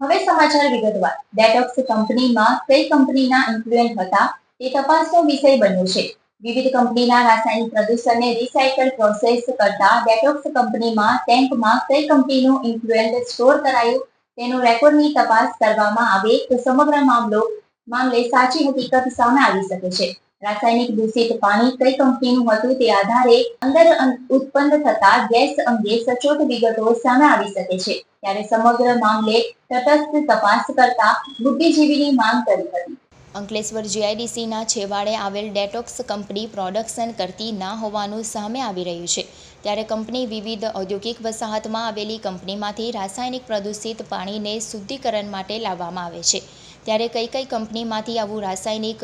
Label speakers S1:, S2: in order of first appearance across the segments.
S1: હવે સમાચાર વિગતવાર. ડેટોક્સ કંપનીમાં કઈ કંપનીના ઇન્ફ્લુએન્ટ હતા તે તપાસનો વિષય બન્યો છે. વિવિધ કંપનીના રાસાયણિક પ્રદૂષણને રિસાયકલ પ્રોસેસ કરતા ડેટોક્સ કંપનીમાં ટેન્કમાં કઈ કંપનીનું ઇન્ફ્લુએન્ટ સ્ટોર કરાયું તેનો રેકોર્ડની તપાસ કરવામાં આવે તો સમગ્ર મામલો મામલે સાચી હકીકત સામે આવી શકે છે. રાસાયણિક દૂષિત પાણી કઈ કંપનીનું હતું તે આધારે અંદર ઉત્પન્ન થતા ગેસ અંગે સચોટ વિગતો સામે આવી શકે છે. ત્યારે સમગ્ર મામલે તટસ્થ તપાસ કરતા બુદ્ધિજીવીની માંગ કરી હતી.
S2: અંકલેશ્વર જીઆઈડીસીના છેવાડે આવેલ ડેટોક્સ કંપની પ્રોડક્શન કરતી ના હોવાનું સામે આવી રહ્યું છે. ત્યારે કંપની વિવિધ ઔદ્યોગિક વસાહતમાં આવેલી કંપનીમાંથી રાસાયણિક પ્રદૂષિત પાણીને શુદ્ધિકરણ માટે લાવવામાં આવે છે. ત્યારે કઈ કઈ કંપનીમાંથી આવું રાસાયણિક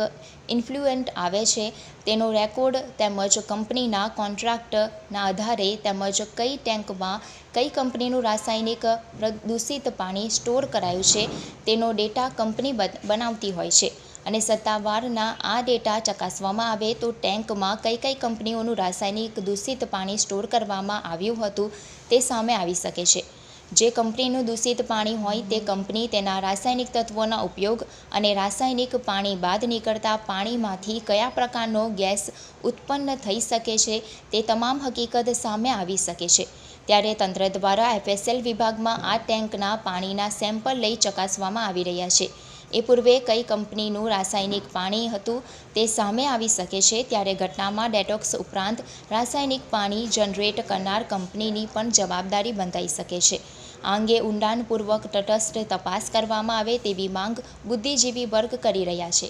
S2: ઇન્ફ્લુએન્ટ આવે છે, તેનો રેકોર્ડ તેમજ કંપનીના કોન્ટ્રાક્ટના આધારે તેમજ કઈ ટેન્કમાં કઈ કંપનીનું રાસાયણિક પ્રદૂષિત પાણી સ્ટોર કરાયું છે, તેનો ડેટા કંપની બન- બનાવતી હોય છે. અને સત્તાવારના આ ડેટા ચકાસવામાં આવે તો ટેન્કમાં કઈ કઈ કંપનીઓનું રાસાયણિક દૂષિત પાણી સ્ટોર કરવામાં આવ્યું હતું, તે સામે આવી શકે છે. જે કંપનીનું દૂષિત પાણી હોય તે કંપની તેના રાસાયણિક તત્વોના ઉપયોગ અને રાસાયણિક પાણી બાદ નીકળતા પાણીમાંથી કયા પ્રકારનો ગેસ ઉત્પન્ન થઈ શકે છે તે તમામ હકીકત સામે આવી શકે છે. ત્યારે તંત્ર દ્વારા એફએસએલ વિભાગમાં આ ટેન્કના પાણીના સેમ્પલ લઈ ચકાસવામાં આવી રહ્યા છે. એ પૂર્વે કઈ કંપનીનું રાસાયણિક પાણી હતું તે સામે આવી શકે છે ત્યારે ઘટનામાં ડેટોક્સ ઉપરાંત રાસાયણિક પાણી જનરેટ કરનાર કંપનીની પણ જવાબદારી બંધાઈ શકે છે. આ અંગે ઊંડાણપૂર્વક તટસ્થ તપાસ કરવામાં આવે તેવી માંગ બુદ્ધિજીવી વર્ગ કરી રહ્યા છે.